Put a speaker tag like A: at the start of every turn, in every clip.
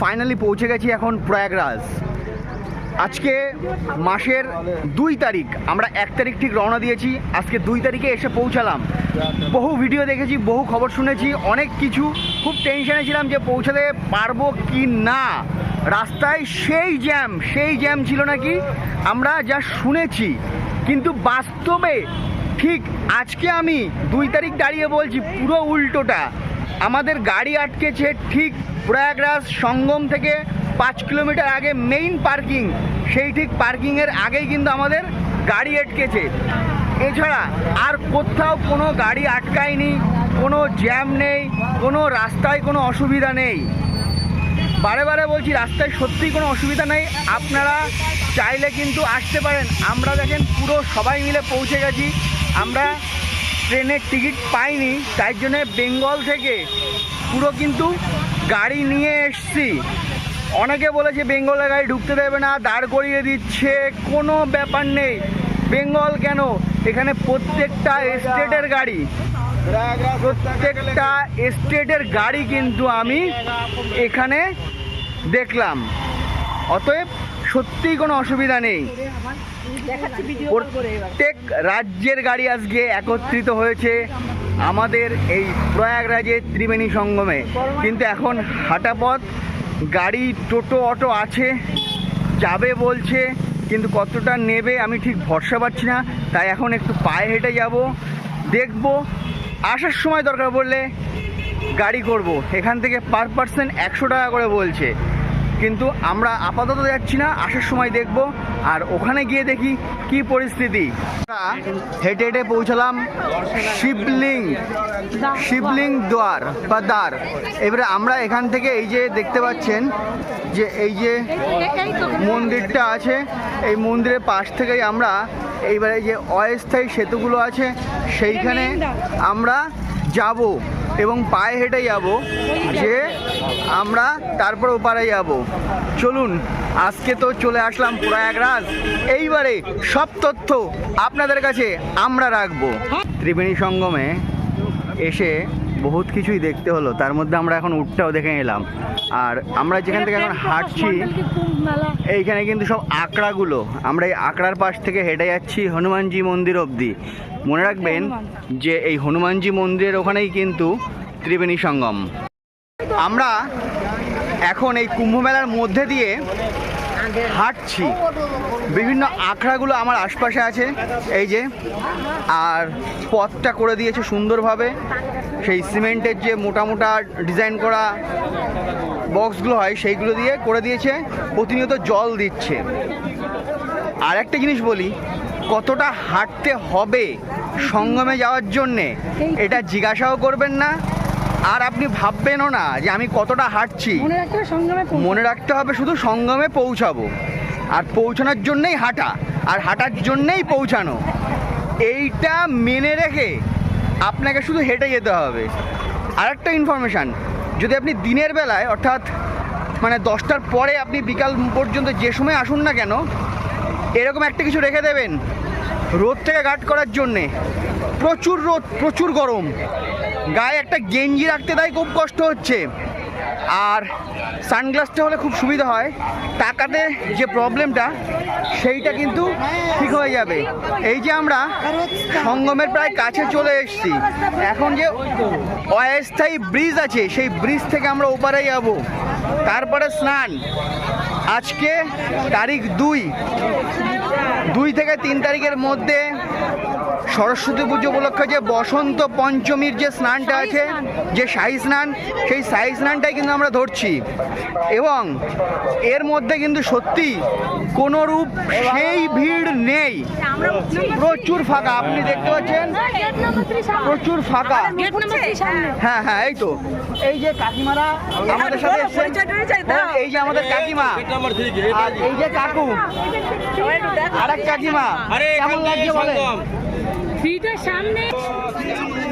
A: Finally পৌঁছে গেছি এখন প্রয়াগরাজ। আজকে মাসের দুই তারিখ, আমরা এক তারিখ ঠিক রওনা দিয়েছি, আজকে দুই তারিখে এসে পৌঁছালাম। বহু ভিডিও দেখেছি, বহু খবর শুনেছি, অনেক কিছু। খুব টেনশনে ছিলাম যে পৌঁছাতে পারব কি না। রাস্তায় সেই জ্যাম সেই জ্যাম ছিল নাকি, আমরা যা শুনেছি। কিন্তু বাস্তবে ঠিক আজকে আমি দুই তারিখ দাঁড়িয়ে বলছি, পুরো উল্টোটা। আমাদের গাড়ি আটকেছে ঠিক প্রয়াগরাজ সঙ্গম থেকে পাঁচ কিলোমিটার আগে মেইন পার্কিং সেই ঠিক পার্কিংয়ের আগেই কিন্তু আমাদের গাড়ি আটকেছে। এছাড়া আর কোথাও কোনো গাড়ি আটকায়নি, কোনো জ্যাম নেই, কোনো রাস্তায় কোনো অসুবিধা নেই। বারে বারে বলছি, রাস্তায় সত্যিই কোনো অসুবিধা নেই, আপনারা চাইলে কিন্তু আসতে পারেন। আমরা দেখেন পুরো সবাই মিলে পৌঁছে গেছি। আমরা ট্রেনের টিকিট পাইনি, তাই জন্যে বেঙ্গল থেকে পুরো কিন্তু গাড়ি নিয়ে এসছি। অনেকে বলেছে বেঙ্গলের গাড়ি ঢুকতে দেবে না, দাঁড় করিয়ে দিচ্ছে, কোনো ব্যাপার নেই। বেঙ্গল কেন? এখানে প্রত্যেকটা স্টেটের গাড়ি। প্রত্যেকটা স্টেটের গাড়ি কিন্তু আমি এখানে দেখলাম। অতএব সত্যিই কোনো অসুবিধা নেই। প্রত্যেক রাজ্যের গাড়ি আজকে একত্রিত হয়েছে। আমাদের এই প্রয়াগরাজের ত্রিবেণী সঙ্গমে। কিন্তু এখন হাঁটা পথ গাড়ি, টোটো, অটো আছে, যাবে বলছে, কিন্তু কতটা নেবে আমি ঠিক ভরসা পাচ্ছি না। তাই এখন একটু পায়ে হেঁটে যাব, দেখব, আসার সময় দরকার পড়লে গাড়ি করব। এখান থেকে পার পার্সন একশো টাকা করে বলছে। কিন্তু আমরা আপাতত যাচ্ছি না, আসার সময় দেখব আর ওখানে গিয়ে দেখি কি পরিস্থিতি। হেঁটে হেঁটে পৌঁছালাম শিবলিং শিবলিং দ্বার বা দ্বার। এবারে আমরা এখান থেকে এই যে দেখতে পাচ্ছেন যে এই যে মন্দিরটা আছে, এই মন্দিরের পাশ থেকেই আমরা এইবারে যে অস্থায়ী সেতুগুলো আছে, সেইখানে আমরা যাব এবং পায়ে হেঁটে যাব যে আমরা তারপর ওপারে যাব। চলুন, আজকে তো চলে আসলাম প্রয়াগরাজ। এইবারে সব তথ্য আপনাদের কাছে আমরা রাখব। ত্রিবেণী সঙ্গমে এসে বহুত কিছুই দেখতে হলো। তার মধ্যে আমরা এখন উঠটাও দেখে নিলাম। আর আমরা যেখান থেকে এখন হাঁটছি এইখানে কিন্তু সব আঁকড়াগুলো। আমরা এই আঁকড়ার পাশ থেকে হেঁটে যাচ্ছি হনুমানজি মন্দির অবধি। মনে রাখবেন যে এই হনুমানজি মন্দিরের ওখানেই কিন্তু ত্রিবেণী সঙ্গম। আমরা এখন এই কুম্ভ মেলার মধ্যে দিয়ে হাঁটছি। বিভিন্ন আখড়াগুলো আমার আশপাশে আছে এই যে। আর পথটা করে দিয়েছে সুন্দরভাবে। সেই সিমেন্টের যে মোটা মোটা ডিজাইন করা বক্সগুলো হয় সেইগুলো দিয়ে করে দিয়েছে প্রতিনিয়ত জল দিচ্ছে। আর একটা জিনিস বলি কতটা হাঁটতে হবে সঙ্গমে যাওয়ার জন্যে এটা জিজ্ঞাসাও করবেন না। আর আপনি ভাববেনও না যে আমি কতটা হাঁটছি।
B: মনে রাখতে হবে
A: মনে রাখতে হবে শুধু সঙ্গমে পৌঁছাবো। আর পৌঁছানোর জন্যেই হাঁটা আর হাঁটার জন্যেই পৌঁছানো। এইটা মেনে রেখে আপনাকে শুধু হেঁটে যেতে হবে। আরেকটা ইনফরমেশান যদি আপনি দিনের বেলায়, অর্থাৎ মানে দশটার পরে আপনি বিকাল পর্যন্ত যে সময় আসুন না কেন, এরকম একটা কিছু রেখে দেবেন। রোদ থেকে গার্ড করার জন্যে। প্রচুর রোদ, প্রচুর গরম। গায়ে একটা গেঞ্জি রাখতে তাই খুব কষ্ট হচ্ছে। আর সানগ্লাসটা হলে খুব সুবিধা হয়। তাকাতে যে প্রবলেমটা, সেইটা কিন্তু ঠিক হয়ে যাবে। এই যে আমরা সঙ্গমের প্রায় কাছে চলে এসেছি। এখন যে অস্থায়ী ব্রিজ আছে, সেই ব্রিজ থেকে আমরা ওপারে যাব। তারপরে স্নান। আজকে তারিখ দুই। দুই থেকে তিন তারিখের মধ্যে সরস্বতী পুজো উপলক্ষে যে বসন্ত পঞ্চমীর যে স্নানটা আছে যে শাহী স্নান সেই শাহী স্নানটাই কিন্তু আমরা ধরছি। এবং এর মধ্যে কিন্তু সত্যি কোনোরূপ সেই ভিড় নেই। প্রচুর ফাঁকা আপনি দেখতে পাচ্ছেন? প্রচুর ফাঁকা। হ্যাঁ হ্যাঁ এই তো। এই যে কাকিমারা আমাদের সাথে এই যে আমাদের কাকিমা। এই যে কাকু। আর এক কাকিমা। কেমন লাগছে
B: সামনে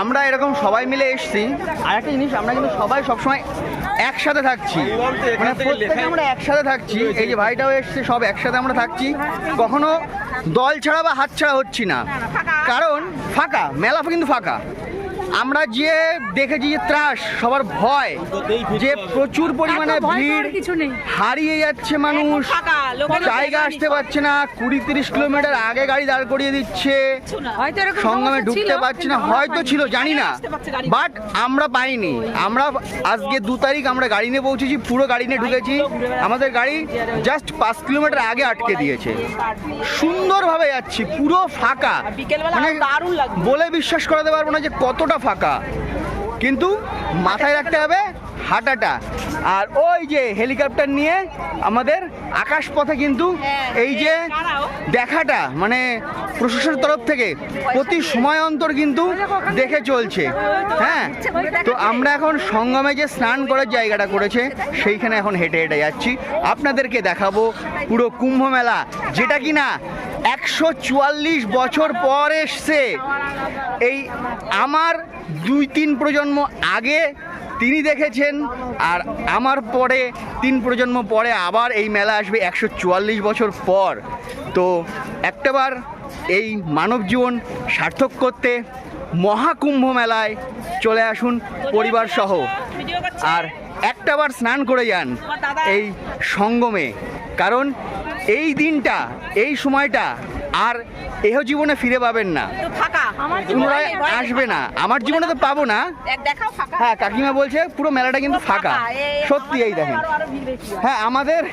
A: আমরা এরকম সবাই মিলে এসছি। আর একটা জিনিস আমরা কিন্তু সবাই সবসময় একসাথে থাকছি। মানে প্রত্যেকে আমরা একসাথে থাকছি। এই যে ভাইটাও এসছে সব একসাথে আমরা থাকছি। কখনো দল ছাড়া বা হাত ছাড়া হচ্ছি না। কারণ ফাঁকা মেলা কিন্তু ফাঁকা। আমরা যে দেখেছি যে ত্রাস সবার ভয় যে প্রচুর পরিমাণে ভিড়
B: পাওয়ার কিছু নেই।
A: হারিয়ে যাচ্ছে মানুষ। জায়গা আসতে পারছে না কুড়ি তিরিশ কিলোমিটার আগে গাড়ি দাঁড় করিয়ে দিচ্ছে।
B: হয়তো
A: সঙ্গমে ঢুকতে পারছি না হয়তো ছিল জানি না। বাট আমরা পাইনি। আমরা আজকে দু তারিখ আমরা গাড়ি নিয়ে পৌঁছেছি পুরো গাড়ি নিয়ে ঢুকেছি। আমাদের গাড়ি জাস্ট পাঁচ কিলোমিটার আগে আটকে দিয়েছে। সুন্দরভাবে যাচ্ছি পুরো ফাঁকা। মানে বলে বিশ্বাস করাতে পারব না যে কতটা ফাঁকা। কিন্তু মাথায় রাখতে হবে হাঁটাটা আর ওই যে হেলিকপ্টার নিয়ে আমাদের আকাশ পথে কিন্তু
C: হ্যাঁ,
A: এই যে দেখাটা মানে প্রশাসনের তরফ থেকে প্রতি সময় অন্তর কিন্তু দেখে চলছে। হ্যাঁ তো আমরা এখন সঙ্গমে যে স্নান করার জায়গাটা করেছে সেইখানে এখন হেঁটে হেঁটে যাচ্ছি। আপনাদেরকে দেখাবো পুরো কুম্ভ মেলা যেটা কি না একশো চুয়াল্লিশ বছর পর এসছে। এই আমার দুই তিন প্রজন্ম আগে তিনি দেখেছেন আর আমার পরে, তিন প্রজন্ম পরে আবার এই মেলা আসবে একশো চুয়াল্লিশ বছর পর। তো একটাবার এই মানব জীবন সার্থক করতে মহাকুম্ভ মেলায় চলে আসুন পরিবার সহ। আর একটাবার স্নান করে যান এই সঙ্গমে। কারণ এই দিনটা, এই সময়টা আর এহ জীবনে ফিরে পাবেন না।
C: ফাঁকা।
B: আমার
A: পুনরায় আসবে না। আমার জীবনে তো পাবো না।
C: এক দেখাও ফাঁকা।
A: হ্যাঁ কাকিমা বলছে পুরো মেলাটা কিন্তু ফাঁকা। সত্যি এই
C: আমাদের
A: দেখেন।
C: আরো- আরও ভিড় বেশি হয়।
A: আমাদের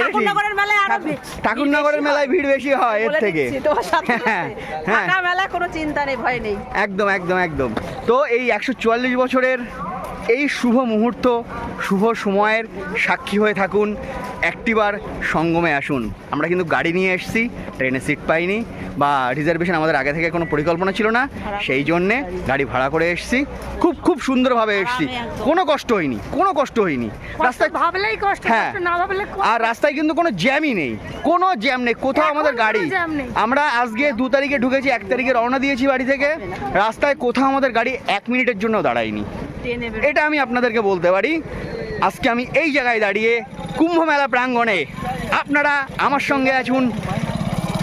C: ঠাকুরনগরের মেলায়
A: ঠাকুর-
C: ভিড়- বেশি
A: মেলায় ভিড় বেশি হয় এর থেকে। হ্যাঁ হ্যাঁ।
C: মেলা কোনো চিন্তা নেই ভয় নেই।
A: একদম একদম একদম। তো এই একশো চুয়াল্লিশ বছরের এই শুভ মুহূর্ত শুভ সময়ের সাক্ষী হয়ে থাকুন। একটিবার সঙ্গমে আসুন। আমরা কিন্তু গাড়ি নিয়ে এসেছি ট্রেনে সিট পাইনি বা রিজার্ভেশন আমাদের আগে থেকে কোনো পরিকল্পনা ছিল না। সেই জন্যে গাড়ি ভাড়া করে এসেছি। খুব খুব সুন্দরভাবে এসেছি। কোনো কষ্ট হয়নি কোনো কষ্ট হয়নি।
B: রাস্তায় ভাবলেই কষ্ট
A: হ্যাঁ। আর রাস্তায় কিন্তু কোনো জ্যামই নেই কোনো জ্যাম নেই কোথাও আমাদের গাড়ি। আমরা আজকে দু তারিখে ঢুকেছি এক তারিখে রওনা দিয়েছি বাড়ি থেকে। রাস্তায় কোথাও আমাদের গাড়ি এক মিনিটের জন্য দাঁড়ায়নি। এটা আমি আপনাদেরকে বলতে পারি। আজকে আমি এই জায়গায় দাঁড়িয়ে কুম্ভ মেলা প্রাঙ্গণে আপনারা আমার সঙ্গে আছুন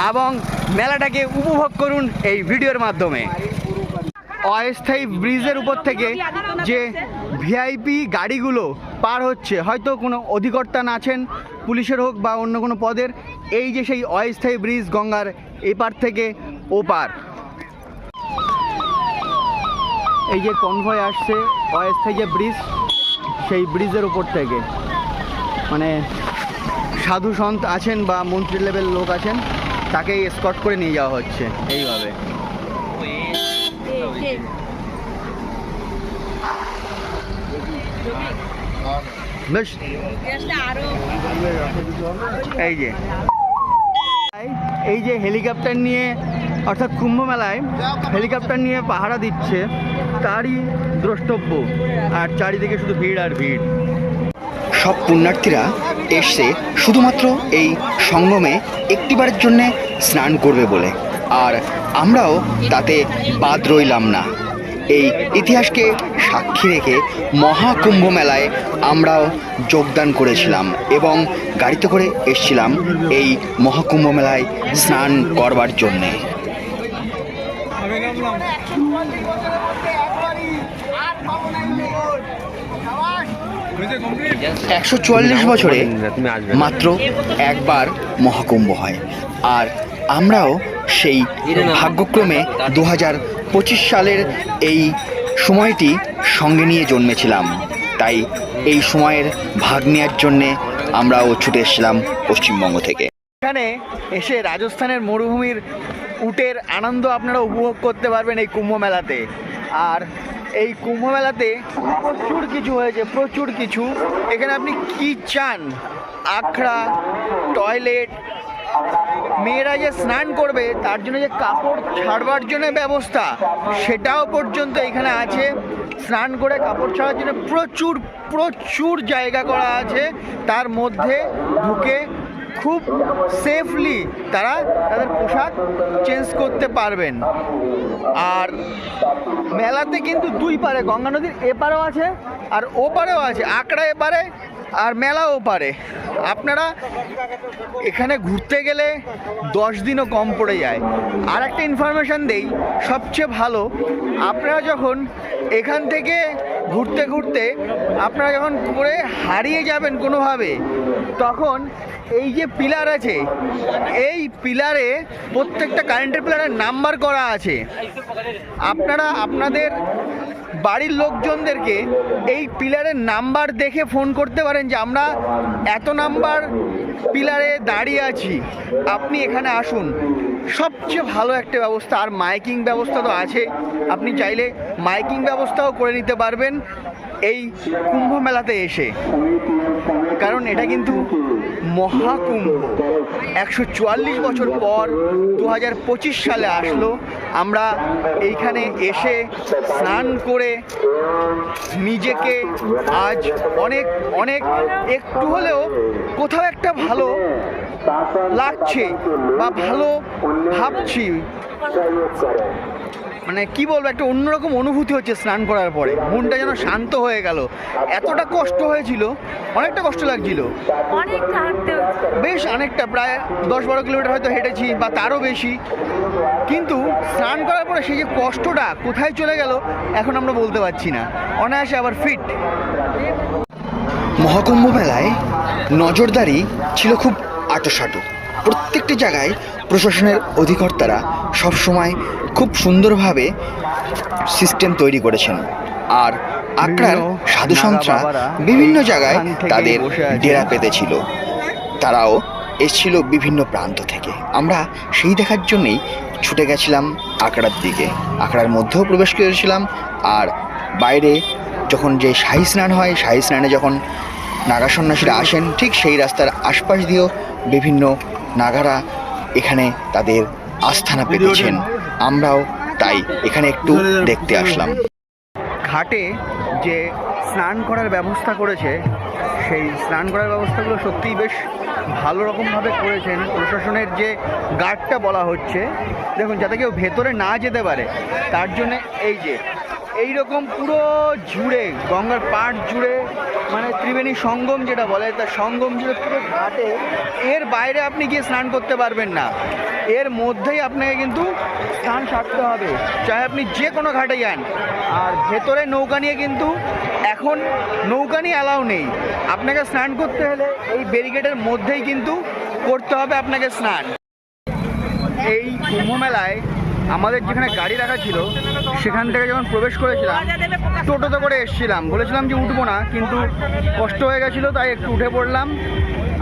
A: এবং মেলাটাকে উপভোগ করুন এই ভিডিওর মাধ্যমে। অস্থায়ী ব্রিজের উপর থেকে যে ভিআইপি গাড়িগুলো পার হচ্ছে, হয়তো কোনো অধিকর্তা আছেন, পুলিশের হোক বা অন্য কোনো পদের, এই যে সেই অস্থায়ী ব্রিজ গঙ্গার এপার থেকে ওপার। এই যে কনভয় আসছে অস্থায়ী যে ব্রিজ, সেই ব্রিজের উপর থেকে। মানে সাধু সন্ত আছেন বা মন্ত্রী লেভেল লোক আছেন তাকে স্কট করে নিয়ে যাওয়া হচ্ছে, এইভাবে। বেশ। এই যে। এই যে হেলিকপ্টার নিয়ে, অর্থাৎ কুম্ভ মেলায়, হেলিকপ্টার নিয়ে পাহারা দিচ্ছে। তারই দ্রষ্টব্য, আর চারিদিকে শুধু ভিড় আর ভিড়।
D: সব পুণ্যার্থীরা এসছে শুধুমাত্র এই সঙ্গমে একটিবারের জন্য স্নান করবে বলে। আর আমরাও তাতে বাদ রইলাম না। এই ইতিহাসকে সাক্ষী রেখে মহাকুম্ভ মেলায় আমরাও যোগদান করেছিলাম এবং গাড়িতে করে এসছিলাম এই মহাকুম্ভ মেলায় স্নান করবার জন্যে। একশো চুয়াল্লিশ বছরে মাত্র একবার মহাকুম্ভ হয়। আর আমরাও সেই ভাগ্যক্রমে দু হাজার পঁচিশ সালের এই সময়টি সঙ্গে নিয়ে জন্মেছিলাম। তাই এই সময়ের ভাগ নেওয়ার জন্যে আমরাও ছুটে এসেছিলাম পশ্চিমবঙ্গ থেকে।
A: এখানে এসে রাজস্থানের মরুভূমির উটের আনন্দ আপনারা উপভোগ করতে পারবেন এই কুম্ভ মেলাতে। আর এই কুম্ভ মেলাতে প্রচুর কিছু হয়েছে, প্রচুর কিছু। এখানে আপনি কি চান? আখড়া টয়লেট মেয়েরা যে স্নান করবে, তার জন্য যে কাপড় ছাড়বার জন্য ব্যবস্থা, সেটাও পর্যন্ত এখানে আছে। স্নান করে কাপড় ছাড়ার জন্য প্রচুর প্রচুর জায়গা করা আছে। তার মধ্যে ঢুকে খুব সেফলি তারা তাদের পোশাক চেঞ্জ করতে পারবেন। আর মেলাতে কিন্তু দুই পারে, গঙ্গা নদীর এপারেও আছে আর ওপারেও আছে। আকড়া এপারে আর মেলাও পারে। আপনারা এখানে ঘুরতে গেলে দশ দিনও কম পড়ে যায়। আর একটা ইনফরমেশান দেই, সবচেয়ে ভালো, আপনারা যখন এখান থেকে ঘুরতে ঘুরতে আপনারা যখন করে হারিয়ে যাবেন কোনোভাবে, তখন এই যে পিলার আছে, এই পিলারে প্রত্যেকটা কারেন্টের পিলারের নাম্বার করা আছে। আপনারা আপনাদের বাড়ির লোকজনদেরকে এই পিলারের নাম্বার দেখে ফোন করতে পারেন যে আমরা এত নাম্বার পিলারে দাঁড়িয়ে আছি, আপনি এখানে আসুন। সবচেয়ে ভালো একটা ব্যবস্থা, আর মাইকিং ব্যবস্থা তো আছে। আপনি চাইলে মাইকিং ব্যবস্থাও করে নিতে পারবেন এই কুম্ভ মেলাতে এসে। কারণ এটা কিন্তু মহাকুম্ভ। একশো চুয়াল্লিশ বছর পর দু হাজার পঁচিশ সালে আসলো। আমরা এইখানে এসে স্নান করে নিজেকে আজ অনেক অনেক একটু হলেও কোথাও একটা ভালো লাগছে বা ভালো ভাবছি। মানে কি বলব একটা অন্যরকম অনুভূতি হচ্ছে স্নান করার পরে। মনটা যেন শান্ত হয়ে গেল। এতটা কষ্ট হয়েছিল অনেকটা কষ্ট লাগছিল। বেশ অনেকটা প্রায় দশ বারো কিলোমিটার হয়তো হেঁটেছি বা তারও বেশি। কিন্তু স্নান করার পরে সেই যে কষ্টটা কোথায় চলে গেল এখন আমরা বলতে পারছি না। অনায়াসে আবার ফিট।
D: মহাকুম্ভ মেলায় নজরদারি ছিল খুব আটোসাটো। প্রত্যেকটি জায়গায় প্রশাসনের অধিকর্তারা সবসময় খুব সুন্দরভাবে সিস্টেম তৈরি করেছেন। আর
A: বিভিন্ন
D: সাধু সন্ত্রা বিভিন্ন জায়গায় তাদের। ডেরা পেতেছিল। তারাও এসছিল বিভিন্ন প্রান্ত থেকে। আমরা সেই দেখার জন্যেই ছুটে গেছিলাম আখড়ার দিকে। আখড়ার মধ্যেও প্রবেশ করেছিলাম আর বাইরে যখন যে শাহী স্নান হয় শাহী স্নানে যখন নাগা সন্ন্যাসীরা আসেন ঠিক সেই রাস্তার আশপাশ দিয়েও বিভিন্ন নাগারা এখানে তাদের আস্থানা পেতেছেন। আমরাও তাই এখানে একটু দেখতে আসলাম।
A: ঘাটে যে স্নান করার ব্যবস্থা করেছে, সেই স্নান করার ব্যবস্থাগুলো সত্যিই বেশ ভালো রকমভাবে করেছেন। প্রশাসনের যে গার্ডটা বলা হচ্ছে, দেখুন, যাতে কেউ ভেতরে না যেতে পারে, তার জন্য এই যে এই রকম পুরো জুড়ে, গঙ্গার পাড় জুড়ে মানে ত্রিবেণী সঙ্গম যেটা বলে তার সঙ্গম জুড়ে পুরো ঘাটে। এর বাইরে আপনি গিয়ে স্নান করতে পারবেন না। এর মধ্যেই আপনাকে কিন্তু স্নান সারতে হবে। চাই আপনি যে কোনো ঘাটে যান। আর ভেতরে নৌকা নিয়ে কিন্তু এখন নৌকা নিয়ে অ্যালাউ নেই। আপনাকে স্নান করতে হলে এই ব্যারিকেডের মধ্যেই কিন্তু করতে হবে আপনাকে স্নান। এই কুম্ভ মেলায় আমাদের যেখানে গাড়ি রাখা ছিল, সেখান থেকে যখন প্রবেশ করেছিলাম টোটোতে করে এসেছিলাম। বলেছিলাম যে উঠবো না, কিন্তু কষ্ট হয়ে গেছিল, তাই একটু উঠে পড়লাম।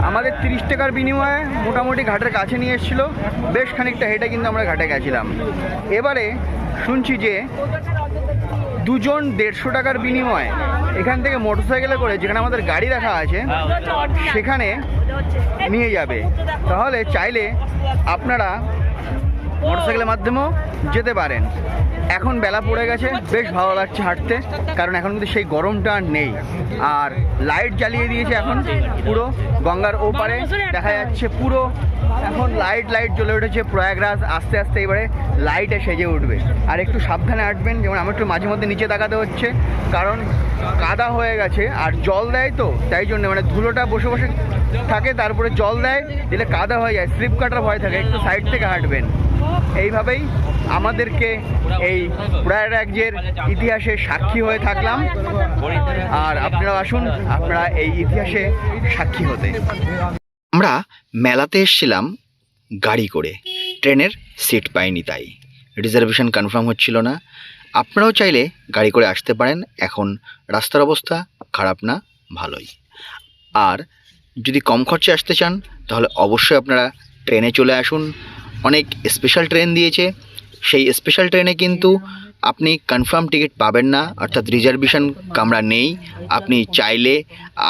A: আমাদের তিরিশ টাকার বিনিময়ে মোটামুটি ঘাটের কাছে নিয়ে এসেছিল। বেশ খানিকটা হেঁটে কিন্তু আমরা ঘাটে গেছিলাম। এবারে শুনছি যে দুজন দেড়শো টাকার বিনিময়ে এখান থেকে মোটরসাইকেলে করে যেখানে আমাদের গাড়ি রাখা আছে, সেখানে নিয়ে যাবে। তাহলে চাইলে আপনারা মোটরসাইকেলের মাধ্যমেও যেতে পারেন। এখন বেলা পড়ে গেছে, বেশ ভালো লাগছে হাঁটতে, কারণ এখন কিন্তু সেই গরমটা নেই। আর লাইট জ্বালিয়ে দিয়েছে এখন পুরো গঙ্গার ওপারে, দেখা যাচ্ছে পুরো এখন লাইট লাইট জ্বলে উঠেছে, প্রয়াগরাজ আস্তে আস্তে এবারে লাইটে সেজে উঠবে। আর একটু সাবধানে হাঁটবেন, যেমন আমার একটু মাঝে মধ্যে নিচে তাকাতে হচ্ছে, কারণ কাদা হয়ে গেছে, আর জল দেয় তো, তাই জন্য মানে ধুলোটা বসে বসে থাকে, তারপরে জল দেয়, দিলে কাদা হয়ে যায় স্লিপ কাটার ভয় থাকে, একটু সাইড থেকে হাঁটবেন। এইভাবেই আমাদেরকে এই প্রয়াগরাজ্যের ইতিহাসে সাক্ষী হয়ে থাকলাম। আর আপনারা আসুন, আপনারা এই ইতিহাসে সাক্ষী হতে।
D: আমরা মেলাতে এসেছিলাম গাড়ি করে। ট্রেনের সিট পাইনি তাই। রিজার্ভেশন কনফার্ম হচ্ছিল না। আপনারাও চাইলে গাড়ি করে আসতে পারেন। এখন রাস্তার অবস্থা খারাপ না, ভালোই। আর যদি কম খরচে আসতে চান, তাহলে অবশ্যই আপনারা ট্রেনে চলে আসুন। অনেক স্পেশাল ট্রেন দিয়েছে। সেই স্পেশাল ট্রেনে কিন্তু আপনি কনফার্ম টিকিট পাবেন না, অর্থাৎ রিজার্ভেশন কামরা নেই। আপনি চাইলে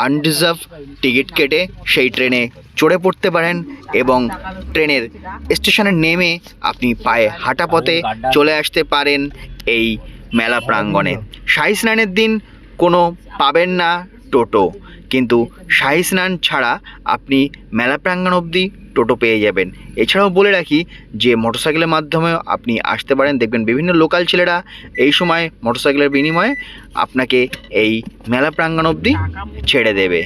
D: আনরিজার্ভ টিকিট কেটে সেই ট্রেনে চড়ে পড়তে পারেন এবং ট্রেনের স্টেশনে নেমে আপনি পায়ে হাঁটা পথে চলে আসতে পারেন এই মেলা প্রাঙ্গণে। শাহী স্নানের দিন কোনো পাবেন না টোটো। কিন্তু শাহী স্নান ছাড়া আপনি মেলা প্রাঙ্গণ অবধি টোটো পেয়ে যাবেন। এছাড়াও বলে রাখি যে, মোটরসাইকেলের মাধ্যমে আপনি আসতে পারেন। দেখবেন বিভিন্ন লোকাল ছেলেরা এই সময় মোটরসাইকেলের বিনিময়ে আপনাকে এই মেলা প্রাঙ্গণ অবধি ছেড়ে দেবে।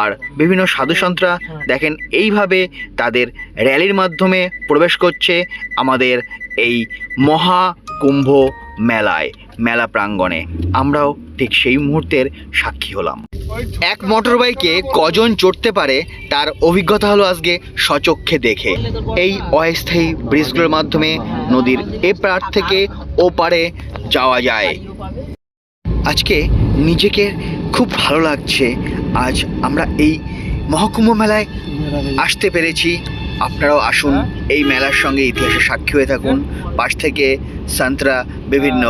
D: আর বিভিন্ন সাধুসন্তরা দেখেন, এইভাবে তাদের র্যালির মাধ্যমে প্রবেশ করছে আমাদের এই মহা কুম্ভ মেলায়, মেলা প্রাঙ্গণে। আমরাও ঠিক সেই মুহূর্তের সাক্ষী হলাম। এক মোটর বাইকে কজন চড়তে পারে, তার অভিজ্ঞতা হলো আজকে সচক্ষে দেখে। এই অস্থায়ী ব্রিজগুলোর মাধ্যমে নদীর এ পার থেকে ও পারে যাওয়া যায়। আজকে নিজেকে খুব ভালো লাগছে। আজ আমরা এই মহকুম্ভ মেলায় আসতে পেরেছি। আপনারাও আসুন এই মেলার সঙ্গে ইতিহাসে সাক্ষী হয়ে থাকুন। পাশ থেকে সান্তরা বিভিন্ন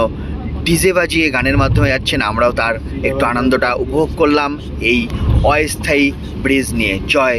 D: ডিজে বাজিয়ে গানের মাধ্যমে যাচ্ছেন আমরাও তার একটু আনন্দটা উপভোগ করলাম এই অস্থায়ী ব্রিজ নিয়ে। জয়